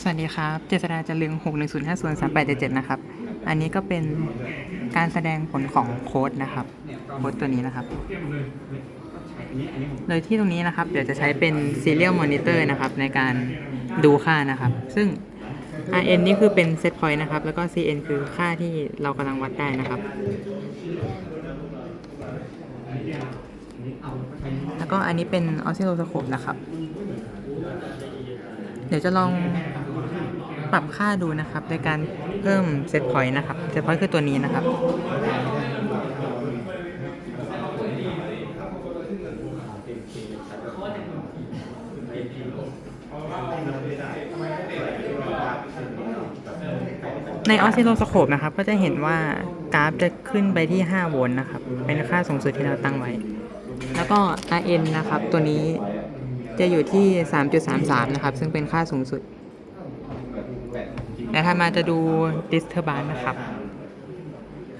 สวัสดีครับ เจษดาจะลึง6 1 0 5 0 3 8 7 7 นะครับ อันนี้ก็เป็นการแสดงผลของโค้ดนะครับ โค้ดตัวนี้นะครับ โดยที่ตรงนี้นะครับ เดี๋ยวจะใช้เป็น serial monitor นะครับ ในการดูค่านะครับ ซึ่ง rn นี่คือเป็น set point นะครับ แล้วก็ cn คือค่าที่เรากำลังวัดได้นะครับ แล้วก็อันนี้เป็น oscilloscope นะครับ เดี๋ยวจะลองปรับค่าดูนะครับในการเพิ่มเซตพอยต์นะครับเซตพอยต์คือตัวนี้นะครับ ในออสซิโลสโคปนะครับ ก็จะเห็นว่ากราฟจะขึ้นไปที่ 5 โวลต์นะครับ เป็นค่าสูงสุดที่เราตั้งไว้ แล้วก็ RN นะครับ ตัวนี้ จะอยู่ที่ 3.33 นะครับ ซึ่งเป็นค่าสูงสุดแต่ถ้ามาจะดู disturbance นะครับ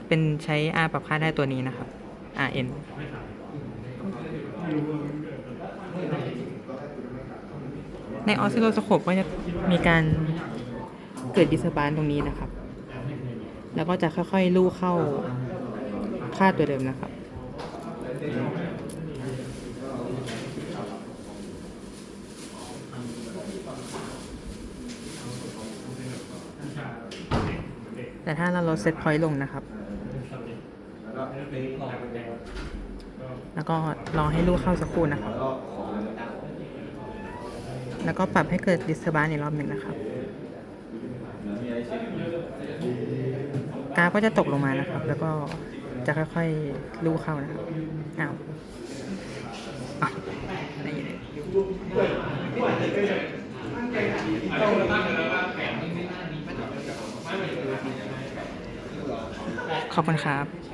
เป็นใช้ R ปรับค่าได้ตัวนี้นะครับ RN ในออสซิโลสโคปก็จะมีการเกิดดิสบานตรงนี้นะครับ แล้วก็จะค่อยๆ ลู่เข้าค่าตัวเดิมนะครับ แต่ถ้าเราลดเซตพอยต์ลงนะครับ แล้วก็รอให้ลูกเข้าสักครู่นะครับ แล้วก็ปรับให้เกิดดิสเทอร์บานอีกรอบหนึ่งนะครับกราฟก็จะตกลงมานะครับ แล้วก็จะค่อยๆลู่เข้านะครับ อ้าวอ้าวได้ยิน ขอบคุณครับ